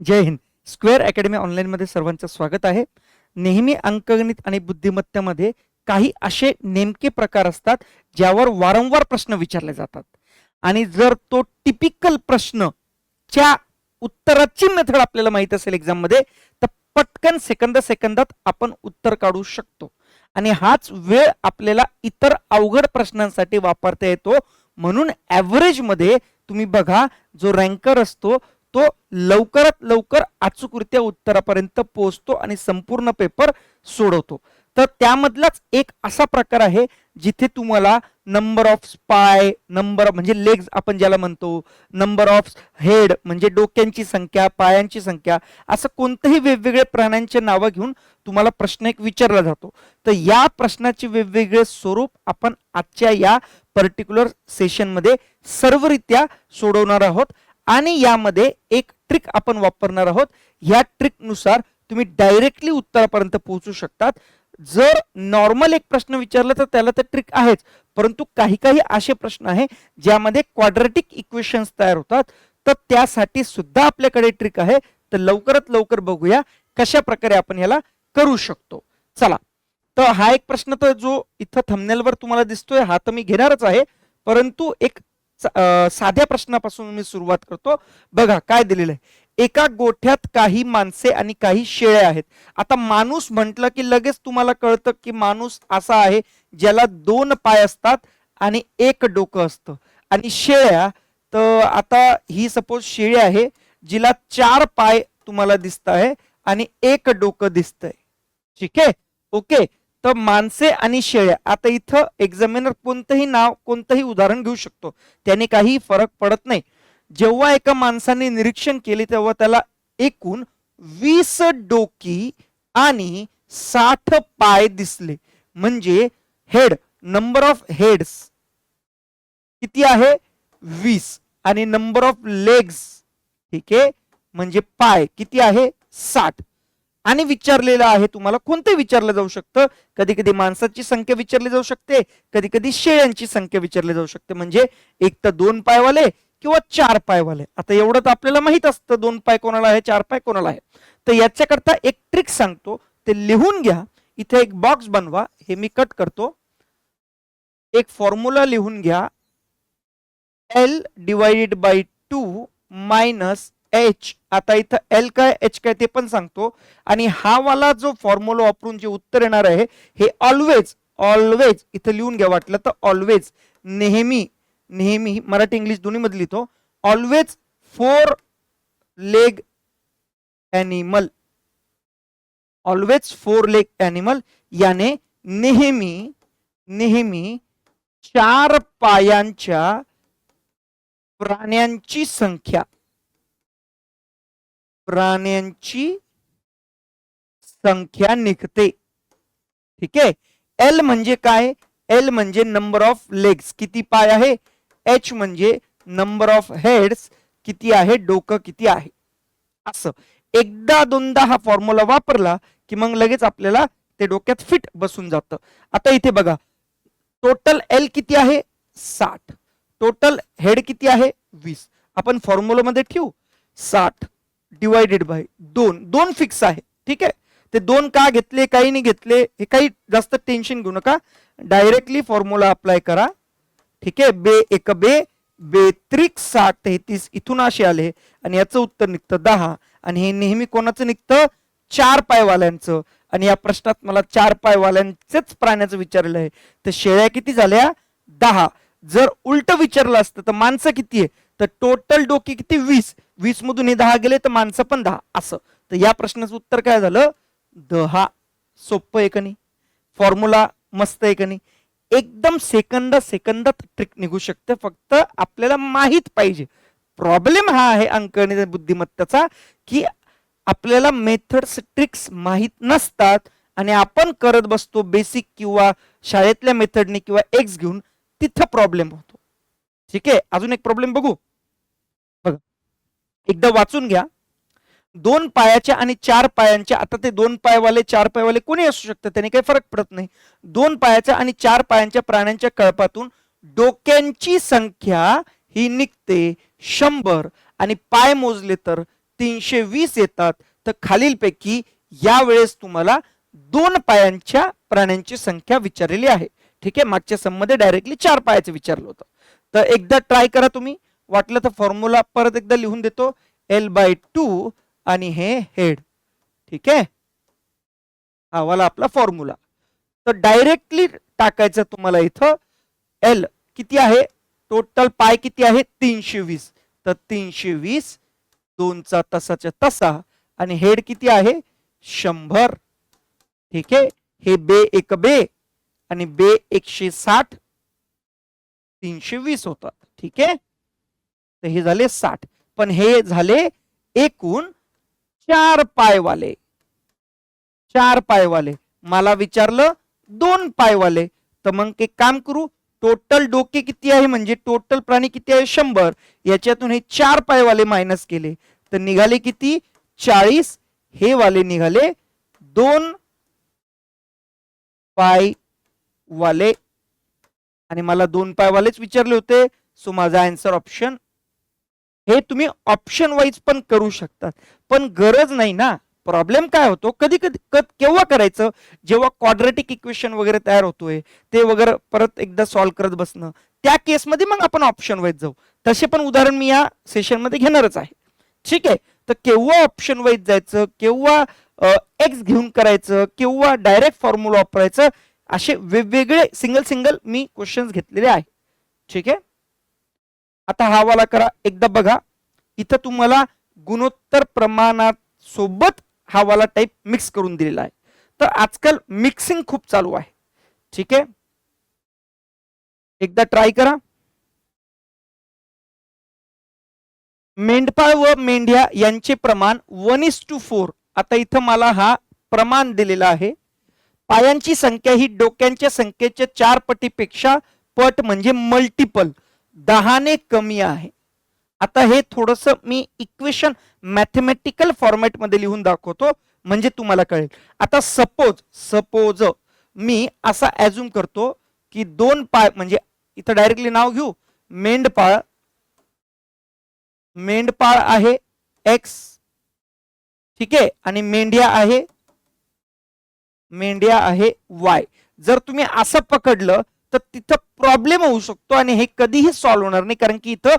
जय Hind. Square academy ऑनलाईनमध्ये सर्वांचं स्वागत आहे. नेहमी अंकगणित आणि बुद्धिमत्तेमध्ये काही असे नेमके प्रकार असतात ज्यावर वारंवार प्रश्न विचारले जातात. आणि जर तो टिपिकल प्रश्न च्या उत्तराची मेथड आपल्याला माहीत असेल एक्झाममध्ये तर पटकन सेकंद सेकंदात आपण उत्तर काढू शकतो. आणि हाच वेळ आपल्याला इतर अवघड प्रश्नांसाठी वापरता येतो. म्हणून ॲव्हरेजमध्ये तुम्ही बघा जो रँकर असतो तो लवकरात लवकर अचूकरित्या उत्तरापर्यंत पोहोचतो आणि संपूर्ण पेपर सोडवतो. तर त्यामधलाच एक असा प्रकार आहे जिथे तुम्हाला नंबर ऑफ स्पाय नंबर म्हणजे लेग्स आपण ज्याला म्हणतो नंबर ऑफ हेड म्हणजे डोक्यांची संख्या पायांची संख्या असं कोणतंही वेगवेगळे प्राण्यांचे नावं घेऊन तुम्हाला प्रश्न एक विचारला जातो. तर या प्रश्नाचे वेगवेगळे स्वरूप आपण आजच्या या पर्टिक्युलर सेशनमध्ये सर्वरित्या सोडवणार आहोत. आणि यामध्ये एक ट्रिक आपण वापरणार आहोत. ह्या ट्रिकनुसार तुम्ही डायरेक्टली उत्तरापर्यंत पोहोचू शकतात. जर नॉर्मल एक प्रश्न विचारला तर त्याला तर ट्रिक आहेच. परंतु काही काही असे प्रश्न आहे ज्यामध्ये क्वाड्रेटिक इक्वेशन्स तयार होतात. तर त्यासाठी सुद्धा आपल्याकडे ट्रिक आहे. तर लवकरात लवकर बघूया कशा प्रकारे आपण याला करू शकतो. चला. तर हा एक प्रश्न तर जो इथं थमनेलवर तुम्हाला दिसतोय हा तर मी घेणारच आहे. परंतु एक साध्या प्रश्नापासून मी सुरुवात करतो. बघा काय दिलेलं आहे? एका गोठ्यात काही माणसे आणि काही शेळ्या आहेत. आता माणूस म्हटलं की लगेच तुम्हाला कळतं की माणूस असा आहे ज्याला दोन पाय असतात आणि एक डोकं असतं. आणि शेळ्या तर आता ही सपोज शेळी आहे जिला चार पाय तुम्हाला दिसत आहे आणि एक डोकं दिसतंय. ठीक आहे? ओके? तर माणसे आणि शेळ्या आता इथं एक्झामिनर कोणतंही नाव कोणतंही उदाहरण घेऊ शकतो. त्याने काही फरक पडत नाही. जेव्हा एका माणसाने निरीक्षण केले तेव्हा त्याला एकूण वीस डोकी आणि साठ पाय दिसले. म्हणजे हेड नंबर ऑफ हेड्स किती आहे? वीस. आणि नंबर ऑफ लेग्स ठीक आहे? म्हणजे पाय किती आहे? साठ. आणि विचारलेलं आहे तुम्हाला कोणते विचारलं जाऊ शकतं? कधी कधी माणसाची संख्या विचारली जाऊ शकते कधी कधी शेळ्यांची संख्या विचारली जाऊ शकते. म्हणजे एक तर दोन पायवाले किंवा चार पायवाले. आता एवढं तर आपल्याला माहीत असतं दोन पाय कोणाला आहे चार पाय कोणाला आहे. तर याच्याकरता एक ट्रिक सांगतो ते लिहून घ्या. इथे एक बॉक्स बनवा हे मी कट करतो. एक फॉर्म्युला लिहून घ्या. L divided by two minus H आता इथं एल काय एच काय ते पण सांगतो. आणि हा वाला जो फॉर्म्युला वापरून जे उत्तर येणार आहे हे ऑलवेज ऑलवेज इथं लिहून घ्या वाटलं तर ऑलवेज नेहमी नेहमी मराठी इंग्लिश दोन्ही मध्ये लिहितो always four leg animal always four leg animal याने नेहमी नेहमी चार पायांच्या प्राण्यांची संख्या प्राण्यांची संख्या निघते. ठीक आहे? एल म्हणजे काय? एल म्हणजे नंबर ऑफ लेग्स किती पाय आहे? एच म्हणजे नंबर ऑफ हेड्स किती आहे? डोकं किती आहे? असं. एकदा दोनदा हा फॉर्म्युला वापरला की मग लगेच आपल्याला ते डोक्यात फिट बसून जातं. आता इथे बघा. टोटल एल किती आहे? साठ. टोटल हेड किती आहे? वीस. आपण फॉर्म्युलामध्ये ठेवू. साठ. डिवायडेड बाय दोन. दोन फिक्स आहे. ठीक आहे? ते दोन का घेतले काही नाही घेतले हे काही जास्त टेन्शन घेऊ नका. डायरेक्टली फॉर्म्युला अप्लाय करा. ठीक आहे? बे एक बे बेत्रिक साठ तेहतीस इथून असे आले. आणि याचं उत्तर निघतं दहा. आणि हे नेहमी कोणाचं निघतं? चार पायवाल्यांचं. आणि या प्रश्नात मला चार पायवाल्यांचेच प्राण्याचं विचारलं आहे. तर शेळ्या किती झाल्या? दहा. जर उलट विचारलं असतं तर माणसं किती आहे? तर टोटल डोके किती? वीस. वीस मधून हे दहा गेले तर माणसं पण दहा. असं. तर या प्रश्नाचं उत्तर काय झालं? दहा सोपं आहे का नाही? फॉर्म्युला मस्त आहे का नाही? एकदम सेकंद सेकंदात ट्रिक निघू शकते. फक्त आपल्याला माहीत पाहिजे. प्रॉब्लेम हा आहे अंकगणित बुद्धिमत्तेचा की आपल्याला मेथड्स ट्रिक्स माहीत नसतात आणि आपण करत बसतो बेसिक किंवा शाळेतल्या मेथडने किंवा एक्स घेऊन तिथं प्रॉब्लेम होतो. ठीक आहे? अजून एक प्रॉब्लेम बघू? एकदा वाचून घ्या. दोन पायाच्या आणि चार पायांच्या आता ते दोन पायवाले चार पायवाले कोणी असू शकतं? त्याने काही फरक पडत नाही. दोन पायाच्या आणि चार पायांच्या प्राण्यांच्या कळपातून डोक्यांची संख्या ही निघते शंभर आणि पाय मोजले तर तीनशे वीस येतात. तर खालीलपैकी यावेळेस तुम्हाला दोन पायांच्या प्राण्यांची संख्या विचारलेली आहे. ठीक आहे? मागच्या सममध्ये डायरेक्टली चार पायाचं विचारलं होतं. तर एकदा ट्राय करा तुम्ही. वाटलं तर फॉर्म्युला परत एकदा लिहून देतो. एल बाय टू आणि हे हेड ठीक आहे? हा वाला आपला फॉर्म्युला तर डायरेक्टली टाकायचं तुम्हाला इथं. एल किती आहे? टोटल पाय किती आहे? तीनशे वीस. तर तीनशे वीस दोनचा तसाच्या तसा आणि हेड किती आहे? शंभर. ठीक आहे? हे बे एक बे आणि बे एकशे साठ. तीनशे वीस होतात. ठीक आहे? तर हे झाले साठ. पण हे झाले एकूण चार पायवाले. चार पायवाले. मला विचारलं दोन पायवाले. तर मग एक काम करू टोटल डोके किती आहे? म्हणजे टोटल प्राणी किती आहे? शंभर. याच्यातून हे चार पायवाले मायनस केले. तर निघाले किती? चाळीस. हे वाले निघाले दोन पाय वाले आणि मला दोन पायवालेच विचारले होते. सो माझा आन्सर ऑप्शन हे तुम्ही ऑप्शन वाईज पण करू शकतात. पण गरज नाही ना. प्रॉब्लेम काय होतो? कधी कधी क- केव्हा करायचं? जेव्हा क्वाड्रेटिक इक्वेशन वगैरे तयार होतोय ते वगैरे परत एकदा सॉल्व्ह करत बसणं. त्या केसमध्ये मग आपण ऑप्शन वाईज जाऊ. तसे पण उदाहरण मी या सेशनमध्ये घेणारच आहे. ठीक आहे? तर केव्हा ऑप्शन वाईज जायचं? केव्हा एक्स घेऊन करायचं? केव्हा डायरेक्ट फॉर्म्युला वापरायचं? असे वेगवेगळे सिंगल सिंगल मी क्वेश्चन्स घेतलेले आहे. ठीक आहे? आता हा वाला करा. एकदा बघा. इथं तुम्हाला गुणोत्तर प्रमाणात सोबत हा वाला टाईप मिक्स करून दिलेला आहे. तर आजकाल मिक्सिंग खूप चालू आहे. ठीक आहे? एकदा ट्राय करा. मेंढपाळ व मेंढ्या यांचे प्रमाण वन इज टू फोर आता इथं मला हा प्रमाण दिलेला आहे. पायांची संख्या ही डोक्यांच्या संख्येच्या चार पटीपेक्षा पट म्हणजे मल्टिपल दहाने कमी आहे. आता हे थोडस मी इक्वेशन मॅथमॅटिकल फॉर्मॅटमध्ये लिहून दाखवतो म्हणजे तुम्हाला कळेल. आता सपोज सपोज मी असा ऍझ्युम करतो की दोन पाय म्हणजे इथं डायरेक्टली नाव घेऊ. मेंढपाळ मेंढपाळ आहे एक्स ठीक आहे? आणि मेंढ्या आहे मेंढ्या आहे वाय जर तुम्ही असं पकडलं तर तिथं प्रॉब्लेम होऊ शकतो आणि हे कधीही सॉल्व्ह होणार नाही. कारण की इथं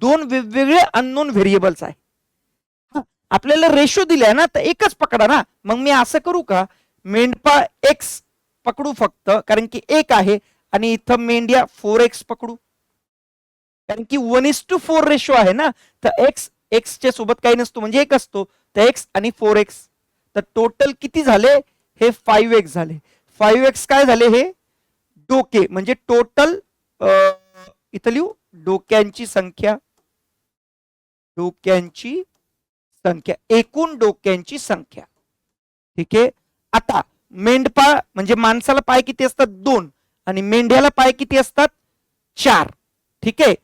दोन वेगवेगळे अननोन व्हेरिएबल्स आहे. आपल्याला रेशो दिलाय ना तर एकच पकडा ना. मग मी असं करू का? मेंढपाळ एक्स पकडू फक्त. कारण की एक आहे. आणि इथं मेंढ्या फोर एक्स पकडू. कारण की one is to four ratio आहे ना. तर एक्स एक्सच्या सोबत काही नसतो. म्हणजे एक असतो. तर एक्स आणि फोर एक्स तर टोटल किती झाले? हे फाईव्ह एक्स झाले. फाईव्ह एक्स काय झाले हे? डोके म्हणजे टोटल इथं लिहू. डोक्यांची संख्या डोक्यांची संख्या एकूण डोक्यांची संख्या. ठीक आहे? आता मेंढपाळ म्हणजे माणसाला पाय किती असतात? दोन. आणि मेंढ्याला पाय किती असतात? चार. ठीक आहे?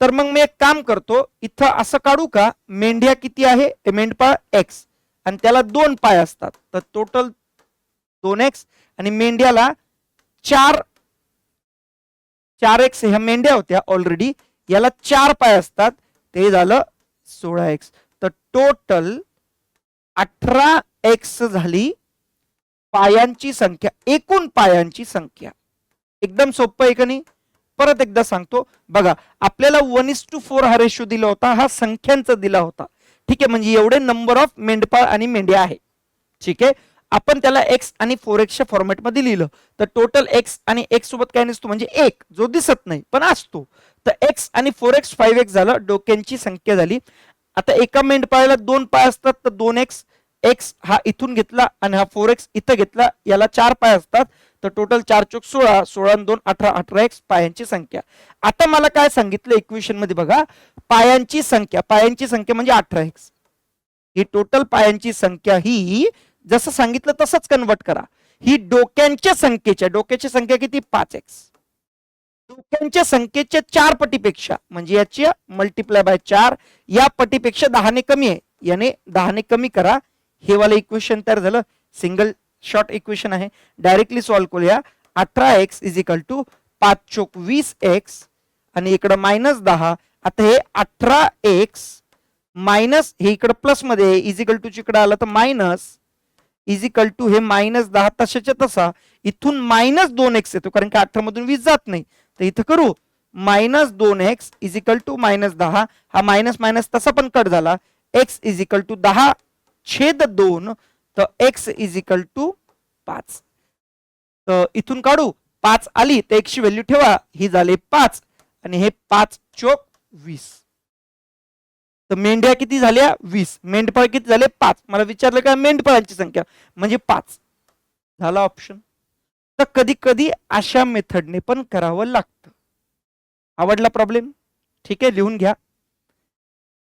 तर मग मी एक काम करतो. इथं असं काढू का? मेंढ्या किती आहे? मेंढपाळ एक्स आणि त्याला दोन पाय असतात. तर टोटल दोन एक्स आणि मेंढ्याला चार चार एक्स ह्या मेंढ्या होत्या ऑलरेडी याला चार पाय असतात. ते झालं सोळा एक्स तर टोटल अठरा एक्स झाली पायांची संख्या. एकूण पायांची संख्या. एकदम सोपं आहे का नाही? परत एकदा सांगतो. बघा आपल्याला वन इस टू फोर हा रेशो दिला होता. हा संख्यांचा दिला होता. ठीक आहे म्हणजे एवढे नंबर ऑफ मेंढपाळ आणि मेंढ्या आहे. ठीक आहे? आपण त्याला एक्स आणि फोर एक्सच्या फॉर्मॅटमध्ये लिहिलं तर टोटल एक्स आणि एक्स सोबत काय नसतो? म्हणजे एक जो दिसत नाही पण असतो. तर एक्स आणि फोर एक्स फाईव्ह एक्स झालं डोक्यांची संख्या झाली. आता एका मेंढपाळाला दोन पाय असतात तर दोन एक्स एक्स हा इथून घेतला आणि हा फोर एक्स इथं घेतला याला चार पाय असतात. तर टोटल चार चौक सोळा सोळा दोन अठरा अठरा एक्स पायांची संख्या. आता मला काय सांगितलं इक्वेशनमध्ये बघा? पायांची संख्या पायांची संख्या म्हणजे अठरा एक्स ही टोटल पायांची संख्या ही जसं सांगितलं तसंच कन्वर्ट करा. ही डोक्यांच्या संख्येच्या डोक्याची संख्या किती? पाच एक्स डोक्यांच्या संख्येच्या चार पटीपेक्षा म्हणजे याची मल्टिप्लाय बाय चार या पटीपेक्षा दहाने कमी आहे. याने दहाने कमी करा. हे वाला इक्वेशन तयार झालं. सिंगल शॉर्ट इक्वेशन आहे. डायरेक्टली सॉल्व्ह करूया. अठरा एक्स इज इक्वल टू पाच चोक वीस एक्स आणि इकडं मायनस दहा. आता हे अठरा एक्स मायनस हे इकडं प्लसमध्ये इजिकल टू इकडे आलं तर मायनस इजिकल टू हे मायनस दहा तशाच्या तसा. इथून मायनस दोन एक्स येतो कारण की अठरा मधून वीस जात नाही. तर इथं करू मायनस दोन एक्स इजिकल टू मायनस दहा. हा मायनस मायनस तसा पण कट झाला. एक्स इजिकल टू दहा छेद दोन तर एक्स इजिकल टू पाच. तर इथून काढू पाच आली तर एक्सची व्हॅल्यू ठेवा. ही झाली पाच आणि हे पाच चोक वीस. तर मेंढ्या किती झाल्या? वीस. मेंढपाळ किती झाले? पाच. मला विचारलं का मेंढपाळांची संख्या? म्हणजे पाच. झाला ऑप्शन तर कधी कधी अशा मेथडने पण करावं लागतं. आवडला प्रॉब्लेम ठीक आहे लिहून घ्या.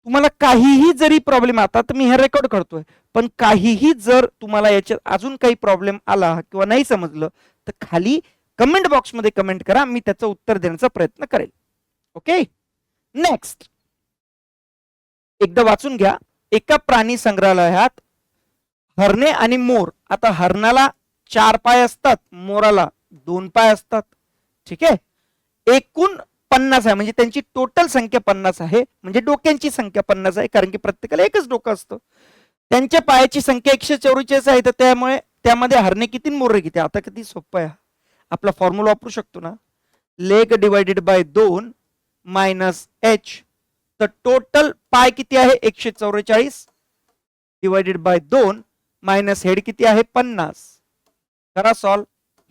तुम्हाला काहीही जरी प्रॉब्लेम आता तर मी हे रेकॉर्ड करतोय. पण काहीही जर तुम्हाला याच्यात अजून काही प्रॉब्लेम आला किंवा नाही समजलं तर खाली कमेंट बॉक्समध्ये कमेंट करा. मी त्याचं उत्तर देण्याचा प्रयत्न करेल. ओके नेक्स्ट एकदा वाचून घ्या. एका प्राणी संग्रहालयात हरणे आणि मोर. आता हरणाला चार पाय असतात मोराला दोन पाय असतात. ठीक आहे? एकूण पन्नास आहे. म्हणजे त्यांची टोटल संख्या पन्नास आहे. म्हणजे डोक्यांची संख्या पन्नास आहे कारण की प्रत्येकाला एकच डोकं असतं. त्यांच्या पायाची संख्या एकशे चौवेचाळीस आहे. तर त्यामुळे त्यामध्ये हरणे किती आणि मोरे किती? आता किती सोपं आहे. आपला फॉर्म्युला वापरू शकतो ना? लेग डिवायडेड बाय दोन मायनस एच तर टोटल पाय किती आहे? एकशे चौवेचाळीस. डिवायडेड बाय दोन मायनस हेड किती आहे? पन्नास. करा सॉल्व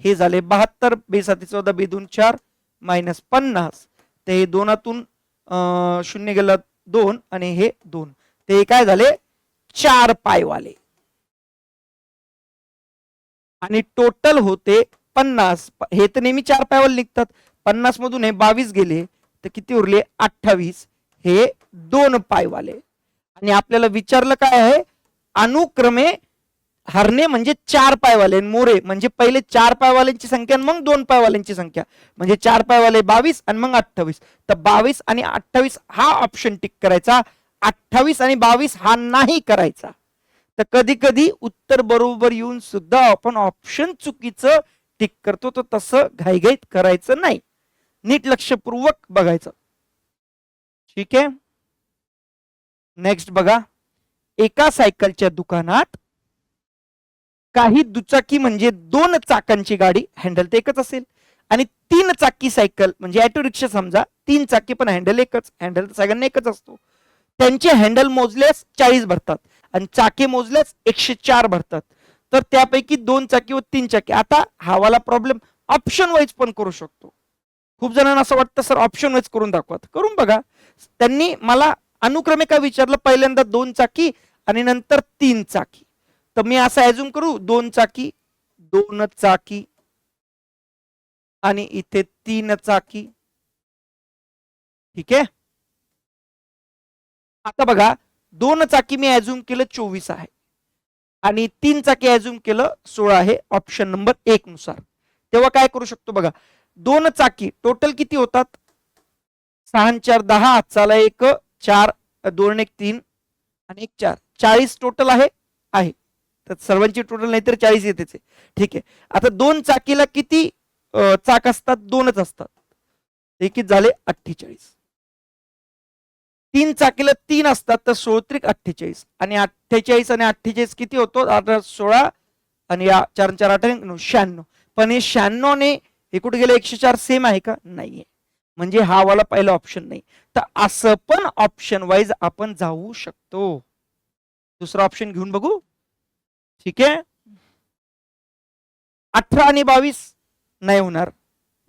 हे झाले बहात्तर. बे साती चौदा बे दोन चार मायनस पन्नास. ते हे दोनातून शून्य गेलं दोन आणि हे दोन. ते काय झाले? चार पायवाले. आणि टोटल होते पन्नास. हे तर नेहमी चार पायवाले निघतात. पन्नास मधून हे बावीस गेले. तर किती उरले? अठ्ठावीस. हे दोन पायवाले. आणि आपल्याला विचारलं काय आहे? अनुक्रमे हरणे म्हणजे चार पायवाले मोरे म्हणजे पहिले चार पायवाल्यांची संख्या आणि मग दोन पायवाल्यांची संख्या. म्हणजे चार पायवाले बावीस आणि मग अठ्ठावीस. तर बावीस आणि अठ्ठावीस हा ऑप्शन टिक करायचा. अठ्ठावीस आणि बावीस हा नाही करायचा. तर कधी कधी उत्तर बरोबर येऊन सुद्धा आपण ऑप्शन चुकीचं टिक करतो. तर तसं घाईघाईत करायचं नाही. नीट लक्षपूर्वक बघायचं. ठीक आहे? नेक्स्ट बघा. एका सायकलच्या दुकानात काही दुचाकी म्हणजे दोन चाकांची गाडी हँडल तर एकच असेल. आणि तीन चाकी सायकल म्हणजे ऑटो रिक्षा समजा तीन चाकी पण हँडल एकच हँडल सगळ्यांना एकच असतो. त्यांचे हँडल मोजल्यास चाळीस भरतात आणि चाके मोजल्यास एकशे चार भरतात. तर त्यापैकी दोन चाकी व तीन चाकी. आता हावाला प्रॉब्लेम ऑप्शन वाईज पण करू शकतो. खूप जणांना असं वाटतं सर ऑप्शन वाईज करून दाखवा. करून बघा. त्यांनी मला अनुक्रमे काय विचारलं? पहिल्यांदा दोन चाकी आणि नंतर तीन चाकी. तर मी असं ऍझ्युम करू दोन चाकी दोन चाकी आणि इथे तीन चाकी. ठीक आहे? आता बघा दोन चाकी मी ऍझ्युम केलं चोवीस आहे. आणि तीन चाकी ऍझ्युम केलं सोळा आहे ऑप्शन नंबर एक नुसार. तेव्हा काय करू शकतो बघा? दोन चाकी टोटल किती होतात? सहा चार दहा चाला एक चार दोन एक तीन आणि एक चार. चाळीस टोटल आहे आहे. तर सर्वांची टोटल नाही तर चाळीस येतेच आहे. ठीक आहे. आता दोन चाकीला किती चाक असतात? दोनच असतात. एकीच झाले अठ्ठेचाळीस. तीन चाकीला तीन असतात तर सोळत्रिक अठ्ठेचाळीस. आणि अठ्ठेचाळीस आणि अठ्ठेचाळीस किती होतो? आता सोळा आणि या चार चार आठ शहाण्णव. पण हे शहाण्णव ने हे कुठे गेले? एकशे चार सेम आहे का? नाहीये. म्हणजे हा वाला पहिला ऑप्शन नाही. तर असं पण ऑप्शन वाईज आपण जाऊ शकतो. दुसरा ऑप्शन घेऊन बघू. ठीक आहे? अठरा आणि बावीस नाही होणार.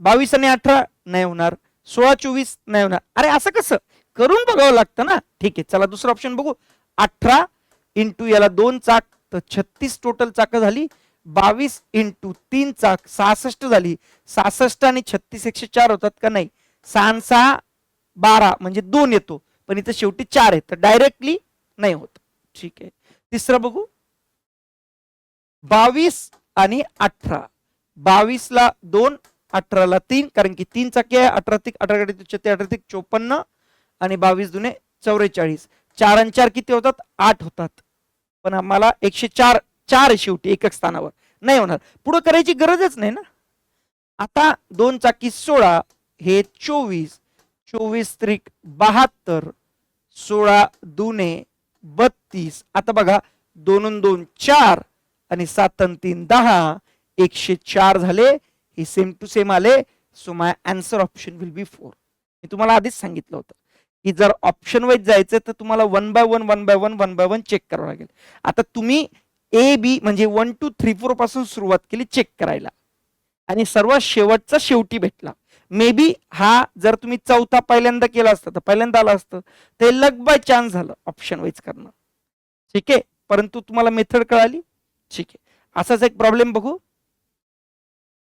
बावीस आणि अठरा नाही होणार. सोळा चोवीस नाही होणार. अरे असं कसं? करून बघावं लागतं ना. ठीक आहे चला दुसरं ऑप्शन बघू. अठरा इंटू याला दोन चाक तर छत्तीस टोटल चाक झाली. बावीस इंटू तीन चाक सहासष्ट झाली. सहासष्ट आणि छत्तीस एकशे चार होतात का नाही? सहा सहा बारा म्हणजे दोन येतो. पण इथं शेवटी चार आहे तर डायरेक्टली नाही होत. ठीक आहे. तिसरं बघू. बावीस आणि अठरा. बावीसला दोन अठराला तीन कारण की तीन चाकी आहे. अठरा तिक अठरा कडे छत्तीस अठरा तिक चोपन्न. आणि बावीस दुने चौवेचाळीस चार आणि चार किती होतात? आठ होतात. पण आम्हाला एकशे चार चार शेवटी एकच स्थानावर. नाही होणार. पुढे करायची गरजच नाही ना. आता दोन चाकी सोळा? हे चोवीस चोवीस त्रिक बहात्तर सोळा दुने बत्तीस. आता बघा दोन दोन चार आणि सात तीन दहा. एकशे चार झाले हे सेम टू सेम आले. So my answer option will be four मी तुम्हाला आधीच सांगितलं होतं की जर ऑप्शन वाईज जायचं तर तुम्हाला one by one one by one one by one check करावं लागेल. आता तुम्ही ए बी म्हणजे वन टू थ्री फोरपासून सुरुवात केली चेक करायला. आणि सर्वात शेवटचा शेवटी भेटला. मे बी हा जर तुम्ही चौथा पहिल्यांदा केला असता तर पहिल्यांदा आला असतं ते लग बाय चान्स झालं ऑप्शन वाईज करणं. ठीक आहे? परंतु तुम्हाला मेथड कळाली? ठीक आहे. असाच एक प्रॉब्लेम बघू.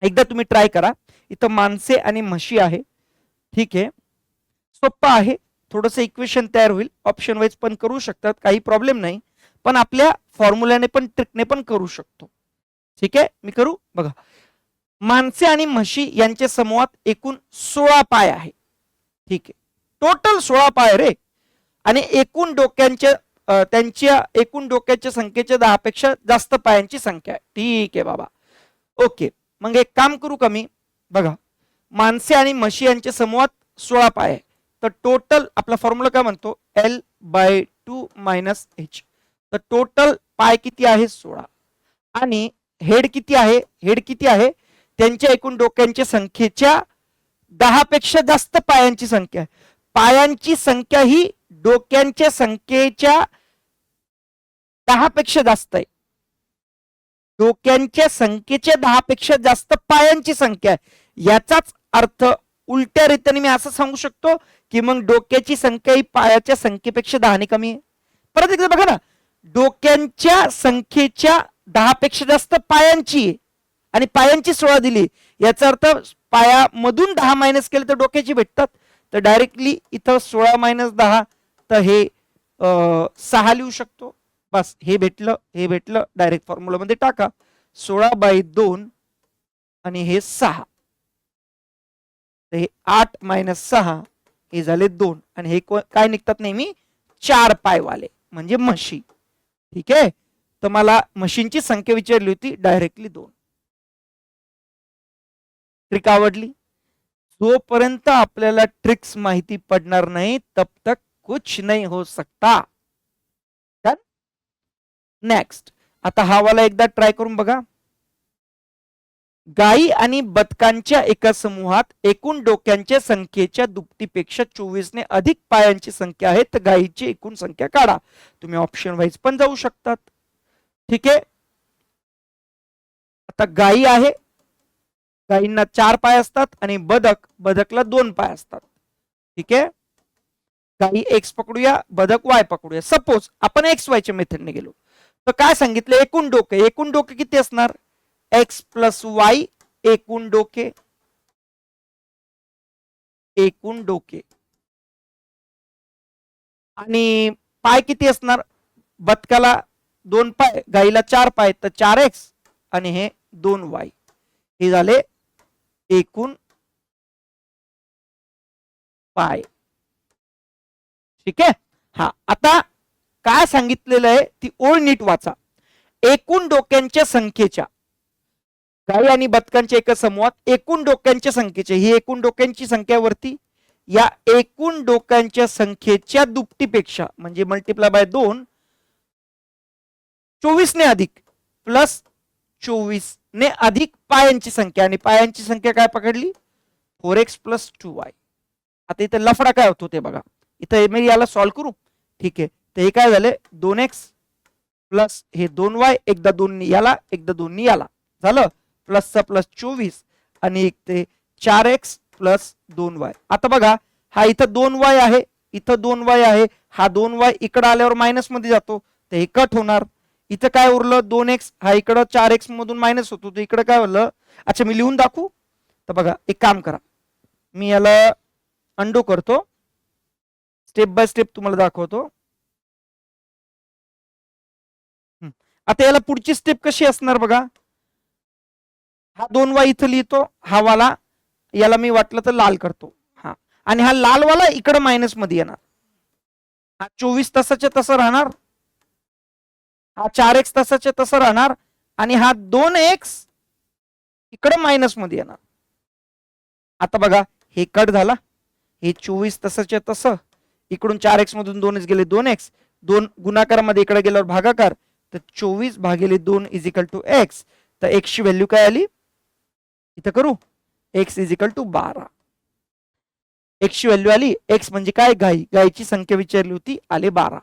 एकदा तुम्ही ट्राय करा. इथं माणसे आणि म्हशी आहे. ठीक आहे? सोप्पा आहे. थोडंसं इक्वेशन तयार होईल. ऑप्शन वाईज पण करू शकतात. काही प्रॉब्लेम नाही. पण आपल्या फॉर्म्युल्याने पण ट्रिकने पण करू शकतो. ठीक आहे? मी करू? बघा. माणसे आणि म्हशी यांच्या समूहात एकूण सोळा पाय आहे. ठीक आहे. टोटल सोळा पाय रे. आणि एकूण डोक्यांच्या त्यांच्या एकूण डोक्याच्या संख्येच्या दहा पेक्षा जास्त पायांची संख्या आहे. ठीक आहे बाबा. ओके. मग एक काम करू का मी? बघा. माणसे आणि म्हशी यांच्या समूहात सोळा पाय आहे. तर टोटल आपला फॉर्म्युला काय म्हणतो? L by two minus H तर टोटल पाय किती आहे? सोळा. आणि हेड किती आहे? हेड किती आहे? त्यांच्या एकूण डोक्यांच्या संख्येच्या दहापेक्षा जास्त पायांची संख्या आहे. पायांची संख्या ही डोक्यांच्या संख्येच्या दहापेक्षा जास्त आहे. डोक्यांच्या संख्येच्या दहापेक्षा जास्त पायांची संख्या आहे. याचाच अर्थ उलट्या रीतीने मी असं सांगू शकतो की मग डोक्याची संख्या ही पायाच्या संख्येपेक्षा दहाने कमी आहे. परत एकदा बघा ना डोक्यांच्या संख्येच्या दहापेक्षा जास्त पायांची आहे. आणि पायांची सोळा दिली. याचा अर्थ पायामधून दहा मायनस केले तर डोक्याची भेटतात. तर डायरेक्टली इथं सोळा मायनस दहा तर हे सहा लिहू शकतो. बस हे भेटलं हे भेटलं. डायरेक्ट फॉर्म्युलामध्ये टाका. सोळा बाय दोन आणि हे सहा. तर हे आठ मायनस सहा हे झाले दोन. आणि हे काय निघतात नेहमी? चार पायवाले म्हणजे म्हशी. ठीक आहे? तर मला म्हशींची संख्या विचारली होती डायरेक्टली दोन. ट्रिक आवडली? जोपर्यंत आपल्याला ट्रिक्स माहिती पडणार नाही तब तक कुछ नाही हो सकता. नेक्स्ट आता हा वाला एकदा ट्राय करून बघा. गायी आणि बदकांच्या एका समूहात एकूण डोक्यांच्या संख्येच्या दुपटीपेक्षा चोवीसने अधिक पायांची संख्या आहे तर गायीची एकूण संख्या काढा. तुम्ही ऑप्शन वाईज पण जाऊ शकतात. ठीक आहे? आता गायी आहे गायींना चार पाय असतात आणि बदक बदकला दोन पाय असतात. ठीक आहे? गायी एक्स पकडूया बदक वाय पकडूया. सपोज आपण एक्स वायच्या मेथडने गेलो. तर काय सांगितलं? एकूण डोके. एकूण डोके किती असणार? एक्स प्लस वाय एकूण डोके. एकूण डोके. आणि पाय किती असणार? बदकाला दोन पाय गाईला चार पाय. तर चार एक्स आणि हे दोन वाय हे झाले एकूण पाय. ठीक आहे? हा आता काय सांगितलेलं आहे ती ओळ नीट वाचा. एकूण डोक्यांच्या संख्येच्या. गाई आणि बदकांच्या एका समूहात एकूण डोक्यांच्या संख्येच्या. ही एकूण डोक्यांची संख्या वरती या एकूण डोक्यांच्या संख्येच्या दुपटीपेक्षा म्हणजे मल्टिप्लाय बाय दोन चोवीसने अधिक प्लस चोवीस ने अधिक पायांची संख्या. आणि पायांची संख्या काय पकडली? Four X plus two Y. आता इथे लफडा काय होतो ते बघा. इथं मी याला सॉल्व्ह करू. ठीक आहे. तर हे काय झाले? दोन एक्स प्लस हे दोन वाय एकदा दोन याला एकदा दोन याला. झालं? प्लसचा प्लस चोवीस. आणि एक ते चार एक्स प्लस दोन वाय. आता बघा हा इथं दोन वाय आहे. इथं दोन वाय आहे. हा दोन वाय इकडं आल्यावर मायनसमध्ये जातो. ते कट होणार. इथं काय उरलं? दोन एक्स हा इकडं चार एक्स मधून मायनस होतो. तर इकडं काय उरलं? अच्छा मी लिहून दाखवू? तर बघा एक काम करा. मी याला अंडो करतो. स्टेप बाय स्टेप तुम्हाला दाखवतो. आता याला पुढची स्टेप कशी असणार बघा? हा दोन वा इथं लिहितो. हा वाला याला मी वाटलं तर लाल करतो. हा. आणि हा लाल वाला इकडं मायनसमध्ये येणार. हा चोवीस तासाच्या तसं राहणार. हा चार एक्स तासाच्या तसं राहणार आणि हा दोन एक्स इकडे मायनसमध्ये येणार. आता बघा हे कट झाला. हे चोवीस तासाच्या तसं. इकडून चार एक्स मधून दोनच गेले दोन एक्स दोन गुणाकारामध्ये इकडे गेल्यावर भागाकार. तर चोवीस भागिले दोन इज इक्वल टू एक्स तर एक्सची व्हॅल्यू काय आली? इथं करू. एक्स इज इक्वल टू बारा. एक्सची व्हॅल्यू आली. एक्स म्हणजे काय? गाई गायची संख्या विचारली होती. आले बारा.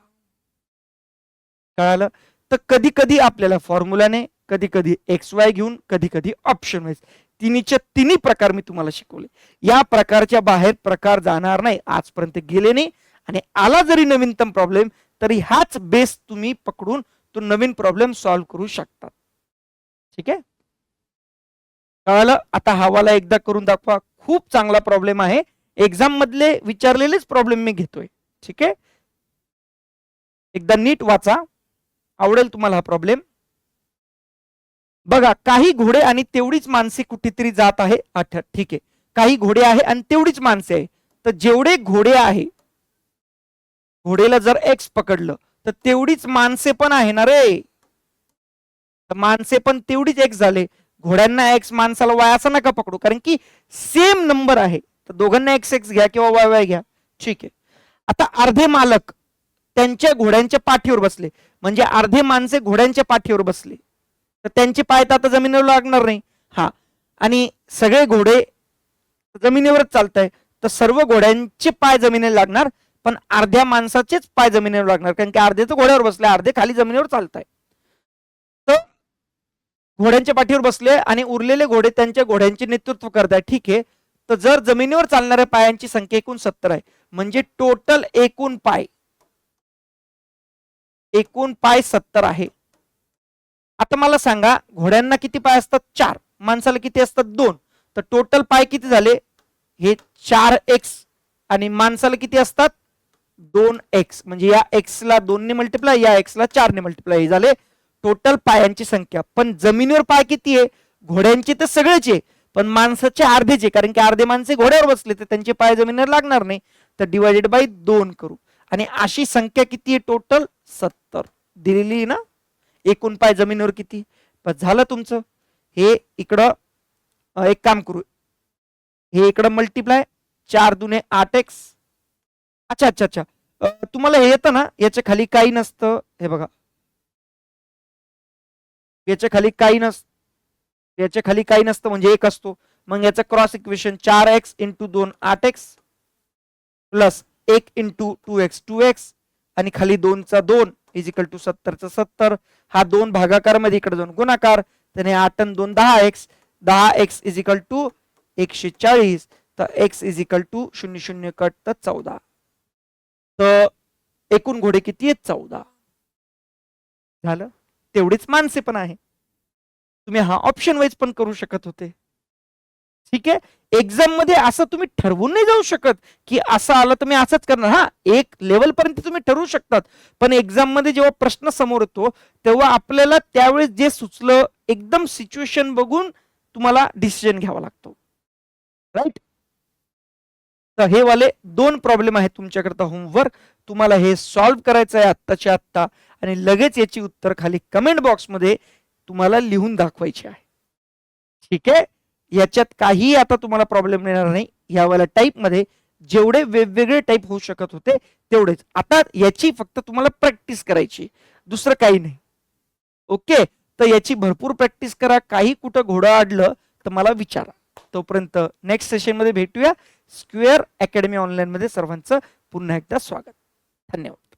कळालं? तर कधी कधी आपल्याला फॉर्म्युलाने कधी कधी एक्स वाय घेऊन कधी कधी ऑप्शन वाईज तिन्हीच्या तिन्ही प्रकार मी तुम्हाला शिकवले. या प्रकारच्या बाहेर प्रकार जाणार नाही आजपर्यंत गेले नाही. आणि आला जरी नवीनतम प्रॉब्लेम तरी हाच बेस तुम्ही पकडून तो नवीन प्रॉब्लेम सॉल्व्ह करू शकतात. ठीक आहे? कळालं? आता हवाला एकदा करून दाखवा. खूप चांगला प्रॉब्लेम आहे. एक्झाम मधले विचारलेलेच प्रॉब्लेम मी घेतोय. ठीक आहे? एकदा नीट वाचा. आवडेल तुम्हाला हा प्रॉब्लेम बघा काही घोडे आणि तेवढीच माणसे कुठेतरी जात आहे. अच्छा ठीक आहे. काही घोडे आहे आणि तेवढीच माणसे आहे. तर जेवढे घोडे आहे घोडेला जर एक्स पकडलं तर तेवढीच माणसे पण आहे ना रे. तर माणसे पण तेवढीच एक्स झाले. घोड्यांना एक्स माणसाला वाय असं नका पकडू कारण की सेम नंबर आहे. तर दोघांना एक्स एक्स घ्या किंवा वाय वाय घ्या. ठीक आहे. आता अर्धे मालक त्यांच्या घोड्यांच्या पाठीवर बसले. म्हणजे अर्धे माणसे घोड्यांच्या पाठीवर बसले. तर त्यांचे पाय तर आता जमिनीवर लागणार नाही. हा. आणि सगळे घोडे जमिनीवरच चालत आहे तर सर्व घोड्यांचे पाय जमिनीला लागणार पण अर्ध्या माणसाचेच पाय जमिनीवर लागणार. कारण की अर्धे तर घोड्यावर बसले अर्धे खाली जमिनीवर चालत आहे तर घोड्यांच्या पाठीवर बसले आणि उरलेले घोडे त्यांच्या घोड्यांचे नेतृत्व करत आहे ठीक आहे. तर जर जमिनीवर चालणाऱ्या पायांची संख्या एकूण सत्तर आहे. म्हणजे टोटल एकूण पाय. एकूण पाय सत्तर आहे. आता मला सांगा घोड्यांना किती पाय असतात? चार. माणसाला किती असतात? दोन. तर टोटल पाय किती झाले? हे चार एक्स आणि माणसाला किती असतात? दोन एक्स म्हणजे या एक्स ला दोनने मल्टिप्लाय या एक्स ला चारने मल्टिप्लाय झाले टोटल पायांची संख्या. पण जमिनीवर पाय किती आहे? घोड्यांचे तर सगळेच आहे. पण माणसाचे अर्धेचे कारण की अर्धे माणसे घोड्यावर बसले तर त्यांचे पाय जमिनीवर लागणार नाही. तर डिवायडेड बाय दोन करू. आणि अशी संख्या किती आहे टोटल सत्तर. दिलेली ना? एकूण पाय जमिनीवर किती? बस झालं तुमचं. हे इकडं एक काम करू. हे इकडं मल्टिप्लाय चार दुने आठ एक्स अच्छा अच्छा अच्छा. तुम्हाला हे येतं ना? याच्या खाली काही नसतं. हे बघा. याच्या खाली काही नस याच्या खाली काही नसतं म्हणजे एक असतो. मग याचं क्रॉस इक्वेशन चार एक्स इंटू दोन आठ एक्स प्लस एक into two X two X आणि खाली दोनचा दोन इजिकल टू सत्तरचा सत्तर. हा दोन भागाकारमध्ये इकडे दोन गुणाकार. त्याने आठ आणि दोन दहा एक्स दहा एक्स इजिकल टू एकशे चाळीस तर एक्स इजिकल टू शून्य शून्य कट तर चौदा. तर एकूण घोडे किती आहेत? चौदा. झालं? तेवढीच माणसे पण आहे. तुम्ही हा ऑप्शन वाईज पण करू शकत होते. ठीक आहे? एक्झाममध्ये असं तुम्ही ठरवून नाही जाऊ शकत की असं आलं तर मी असंच करणार. हा एक लेवल पर्यंत तुम्ही ठरवू शकतात. पण एक्झाममध्ये जेव्हा प्रश्न समोर येतो तेव्हा आपल्याला त्यावेळेस जे सुचलं एकदम सिच्युएशन बघून तुम्हाला डिसिजन घ्यावा लागतो. राईट तर हे वाले दोन प्रॉब्लेम आहेत तुमच्याकरता होमवर्क तुम्हाला हे सॉल्व्ह करायचं आहे आत्ताच्या आत्ता आणि लगेच याची उत्तर खाली कमेंट बॉक्समध्ये तुम्हाला लिहून दाखवायची आहे. ठीक आहे? याच्यात काही आता तुम्हाला प्रॉब्लेम येणार नाही. यावाल्या टाईपमध्ये जेवढे वेगवेगळे टाईप होऊ शकत होते तेवढेच. आता याची फक्त तुम्हाला प्रॅक्टिस करायची. दुसरं काही नाही. ओके तर याची भरपूर प्रॅक्टिस करा. काही कुठं घोडं अडलं तर मला विचारा. तोपर्यंत नेक्स्ट सेशनमध्ये भेटूया. स्क्वेअर अकॅडमी ऑनलाईन मध्ये सर्वांचं पुन्हा एकदा स्वागत. धन्यवाद.